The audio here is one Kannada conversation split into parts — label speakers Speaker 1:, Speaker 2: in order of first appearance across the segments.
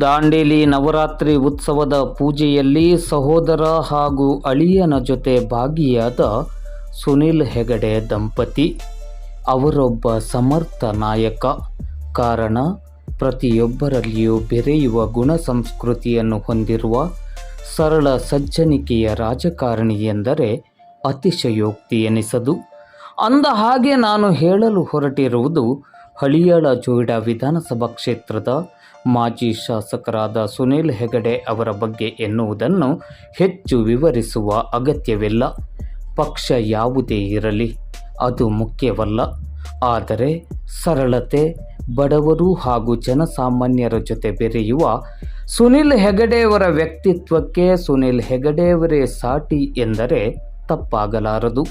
Speaker 1: ದಾಂಡೇಲಿ ನವರಾತ್ರಿ ಉತ್ಸವದ ಪೂಜೆಯಲ್ಲಿ ಸಹೋದರ ಹಾಗೂ ಅಳಿಯನ ಜೊತೆ ಭಾಗಿಯಾದ ಸುನಿಲ್ ಹೆಗಡೆ ದಂಪತಿ, ಅವರೊಬ್ಬ ಸಮರ್ಥ ನಾಯಕ. ಕಾರಣ, ಪ್ರತಿಯೊಬ್ಬರಲ್ಲಿಯೂ ಬೆರೆಯುವ ಗುಣ ಸಂಸ್ಕೃತಿಯನ್ನು ಹೊಂದಿರುವ ಸರಳ ಸಜ್ಜನಿಕೆಯ ರಾಜಕಾರಣಿ ಎಂದರೆ ಅತಿಶಯೋಕ್ತಿ ಎನಿಸದು. ಅಂದ ಹಾಗೆ ನಾನು ಹೇಳಲು ಹೊರಟಿರುವುದು ಹಳಿಯಾಳ ಜೋಯಿಡಾ ವಿಧಾನಸಭಾ ಕ್ಷೇತ್ರದ ಮಾಜಿ ಶಾಸಕರಾದ ಸುನೀಲ್ ಹೆಗಡೆ ಅವರ ಬಗ್ಗೆ ಎನ್ನುವುದನ್ನು ಹೆಚ್ಚು ವಿವರಿಸುವ ಅಗತ್ಯವಿಲ್ಲ. ಪಕ್ಷ ಯಾವುದೇ ಇರಲಿ, ಅದು ಮುಖ್ಯವಲ್ಲ. ಆದರೆ ಸರಳತೆ, ಬಡವರು ಹಾಗೂ ಜನಸಾಮಾನ್ಯರ ಜೊತೆ ಬೆರೆಯುವ ಸುನಿಲ್ ಹೆಗಡೆಯವರ ವ್ಯಕ್ತಿತ್ವಕ್ಕೆ ಸುನಿಲ್ ಹೆಗಡೆಯವರೇ ಸಾಟಿ ಎಂದರೆ ತಪ್ಪಾಗಲಾರದು.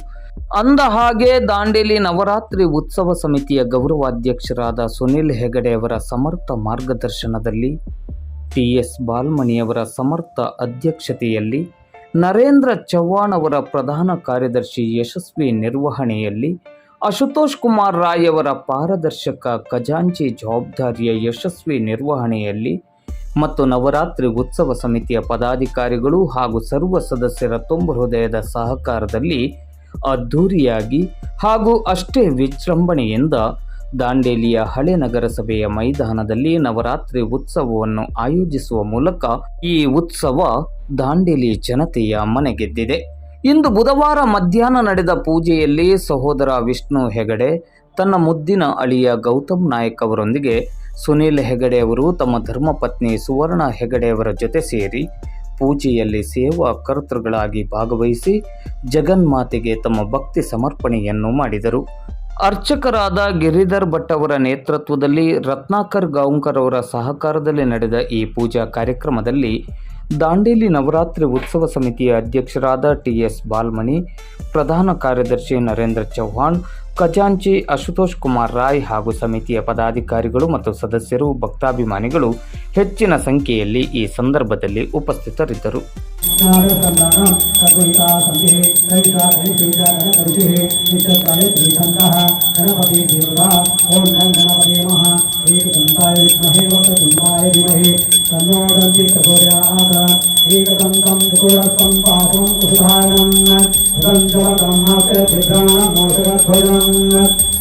Speaker 1: ಅಂದ ಹಾಗೆ ದಾಂಡೇಲಿ ನವರಾತ್ರಿ ಉತ್ಸವ ಸಮಿತಿಯ ಗೌರವಾಧ್ಯಕ್ಷರಾದ ಸುನಿಲ್ ಹೆಗಡೆಯವರ ಸಮರ್ಥ ಮಾರ್ಗದರ್ಶನದಲ್ಲಿ ಟಿ ಎಸ್ ಬಾಲ್ಮಣಿಯವರ ಸಮರ್ಥ ಅಧ್ಯಕ್ಷತೆಯಲ್ಲಿ ನರೇಂದ್ರ ಚವ್ಹಾಣ್ ಅವರ ಪ್ರಧಾನ ಕಾರ್ಯದರ್ಶಿ ಯಶಸ್ವಿ ನಿರ್ವಹಣೆಯಲ್ಲಿ ಅಶುತೋಷ್ ಕುಮಾರ್ ರಾಯ್ ಅವರ ಪಾರದರ್ಶಕ ಖಜಾಂಚಿ ಜವಾಬ್ದಾರಿಯ ಯಶಸ್ವಿ ನಿರ್ವಹಣೆಯಲ್ಲಿ ಮತ್ತು ನವರಾತ್ರಿ ಉತ್ಸವ ಸಮಿತಿಯ ಪದಾಧಿಕಾರಿಗಳು ಹಾಗೂ ಸರ್ವ ಸದಸ್ಯರ ತುಂಬ ಹೃದಯದ ಸಹಕಾರದಲ್ಲಿ ಅದ್ಧೂರಿಯಾಗಿ ಹಾಗೂ ಅಷ್ಟೇ ವಿಜೃಂಭಣೆಯಿಂದ ದಾಂಡೇಲಿಯ ಹಳೆ ನಗರಸಭೆಯ ಮೈದಾನದಲ್ಲಿ ನವರಾತ್ರಿ ಉತ್ಸವವನ್ನು ಆಯೋಜಿಸುವ ಮೂಲಕ ಈ ಉತ್ಸವ ದಾಂಡೇಲಿ ಜನತೆಯ ಮನೆಗೆದ್ದಿದೆ. ಇಂದು ಬುಧವಾರ ಮಧ್ಯಾಹ್ನ ನಡೆದ ಪೂಜೆಯಲ್ಲಿ ಸಹೋದರ ವಿಷ್ಣು ಹೆಗಡೆ, ತನ್ನ ಮುದ್ದಿನ ಅಳಿಯ ಗೌತಮ್ ನಾಯಕ್ ಅವರೊಂದಿಗೆ ಸುನೀಲ್ ಹೆಗಡೆ ಅವರು ತಮ್ಮ ಧರ್ಮಪತ್ನಿ ಸುವರ್ಣ ಹೆಗಡೆ ಅವರ ಜೊತೆ ಸೇರಿ ಪೂಜೆಯಲ್ಲಿ ಸೇವಾ ಕರ್ತೃಗಳಾಗಿ ಭಾಗವಹಿಸಿ ಜಗನ್ಮಾತೆಗೆ ತಮ್ಮ ಭಕ್ತಿ ಸಮರ್ಪಣೆಯನ್ನು ಮಾಡಿದರು. ಅರ್ಚಕರಾದ ಗಿರಿಧರ್ ಭಟ್ ಅವರ ನೇತೃತ್ವದಲ್ಲಿ ರತ್ನಾಕರ್ ಗಾಂವ್ಕರ್ ಅವರ ಸಹಕಾರದಲ್ಲಿ ನಡೆದ ಈ ಪೂಜಾ ಕಾರ್ಯಕ್ರಮದಲ್ಲಿ ದಾಂಡೇಲಿ ನವರಾತ್ರಿ ಉತ್ಸವ ಸಮಿತಿಯ ಅಧ್ಯಕ್ಷರಾದ ಟಿ ಎಸ್ ಬಾಲ್ಮಣಿ, ಪ್ರಧಾನ ಕಾರ್ಯದರ್ಶಿ ನರೇಂದ್ರ ಚೌಹಾಣ್ ಖಜಾಂಚಿ, ಅಶುತೋಷ್ ಕುಮಾರ್ ರಾಯ್ ಹಾಗೂ ಸಮಿತಿಯ ಪದಾಧಿಕಾರಿಗಳು ಮತ್ತು ಸದಸ್ಯರು, ಭಕ್ತಾಭಿಮಾನಿಗಳು ಹೆಚ್ಚಿನ ಸಂಖ್ಯೆಯಲ್ಲಿ ಈ ಸಂದರ್ಭದಲ್ಲಿ ಉಪಸ್ಥಿತರಿದ್ದರು.
Speaker 2: नारसन्दानं ककुलिका सन्धिः ललिता गणेशेजा गणकरुषिः नित्यत्राय श्रीकण्ठः गणपति देवता ॐ गं गणपति नमः। एकदन्ताय विद्महे वक्रतुण्डाय धीमहि। तन्नो दन्ति प्रचोदयात् एकदन्तं चतुरस्तं पाशं कुशधारणं सुगन्धवब्रह्मास्य छिद्राणं मोषकध्वजम्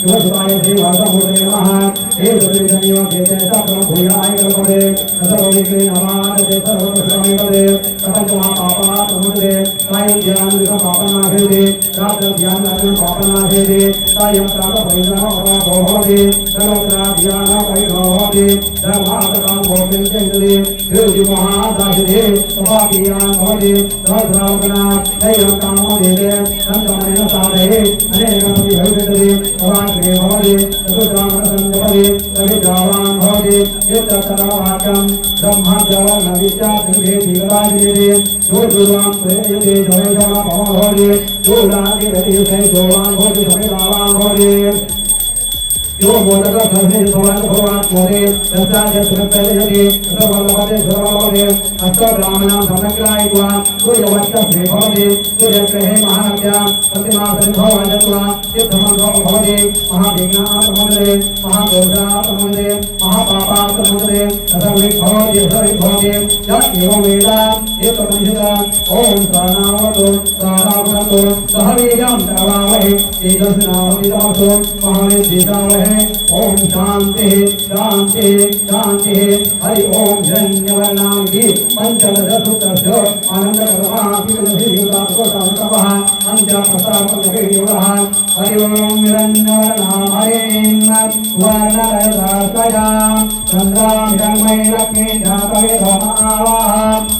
Speaker 2: शिवस्वाय श्रीवासभूते नमः। एतदेव चेतसाक्रं भूयाय कल्पते सर्वविघ्ने नमादते सर्वप्रश्नानि पदे कथमापापा समुद्रे सायं ध्यानदिकं पापनाशयते। रात्रं ध्यानादिकं पापनाशयते। सायं प्रातः परिणामः भवति। सर्वत्र ध्यानः परिभवति धर्मातकां गोविन्दे ऋजुमहासाहिरे सभापीयां भवति सहस्रावकना नैवं कामोदेवे नन्दमनेन साधये अनेन अपि भविष्यति भवान् क्रिये भवति चतुर्धामरसं जपति सविधावान् भवति यत्तरावाक्यं ब्रह्माजलनविचाग्निभे देवताजिरे दूरदूरां प्रेयते जयजमा भवति दूरादिरतियुते शोभान् भवति सविधावान् भवति जो बोलता यो बोधता ब्रह्मे भगवान भगवान मोदे दस्ताजे सुरपैले जगे सर्वलपते सर्वलोके अष्ट ब्राह्मणां धनक्राय त्वा सूर्यवत्त मे ये सूर्यग्रहे महानव्यां, प्रतिमा सन्भवाय त्वा सिद्धमन्त्रो भवते महाविघ्नात्मन्दे महादोषात्मन्दे महापापात्मन्दे सर्वे भवते सर्वे भवते य एवं वेदा एतमहिता ॐ प्राणावतो प्राणावतो, सहवीर्यं तवावहे तेजस्नावमितासो महानिर्दितावहे ओम शांति शांति शांति। हरि ओम हिरण्यवर्णांगी पंचदशसुतस्य आनन्दकरमापिकलभियुतात्मकः अन्त्यप्रसादकवियुगः हरि ओम हिरण्यवर्णां हरिं वर्णरसाया चन्द्रां हिरण्मयी लक्ष्मी जातवे भमावाः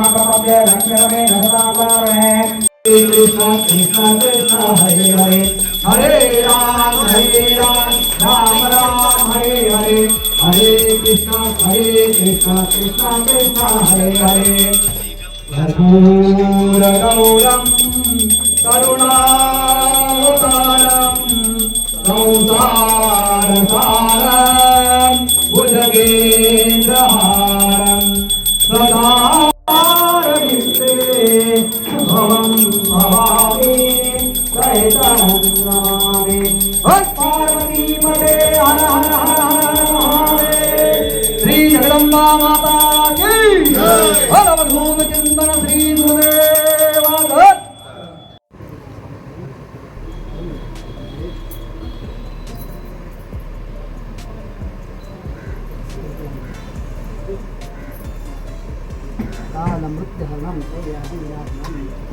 Speaker 2: गोलक्ष्मी महापराणीम् यस्यामृतम् कामस्वम् पुरुषानहम् अश्वपूर्वारतमजास्तिना सपवोहिम् प्रियम् देवपवये श्रीमा देवी दुषदाव कामकोसुदारण्यप्राकारम् मारुधान्तरम् नेत्रतां तपयन्तिम् पद्मेन सितां पद्मवर्णां तामिहोपवयसयम् चन्द्रां प्रभासां हुदाधरन्तिं धियौ लोके जीवदुष्टामुदारां त्वां पद्मे निमिषामप्रपद्ये लक्ष्मीरमेण सदाकारणे कृष्ण कृष्ण कृष्ण हरे हरे हरे राम हरे राम राम राम हरे हरे हरे कृष्ण हरे कृष्ण कृष्ण कृष्ण हरे हरे कर्पूरगौरं करुणावतारं रविस्ते शुभं भवामि सहितनन्दामि पार्वती मते हर हर हर हर महादेव श्री जगदम्बा माता की हर वधूम चिंतन श्री गुरुदेव காலம் மிருத்யகனம் வியாதி வியாபனம்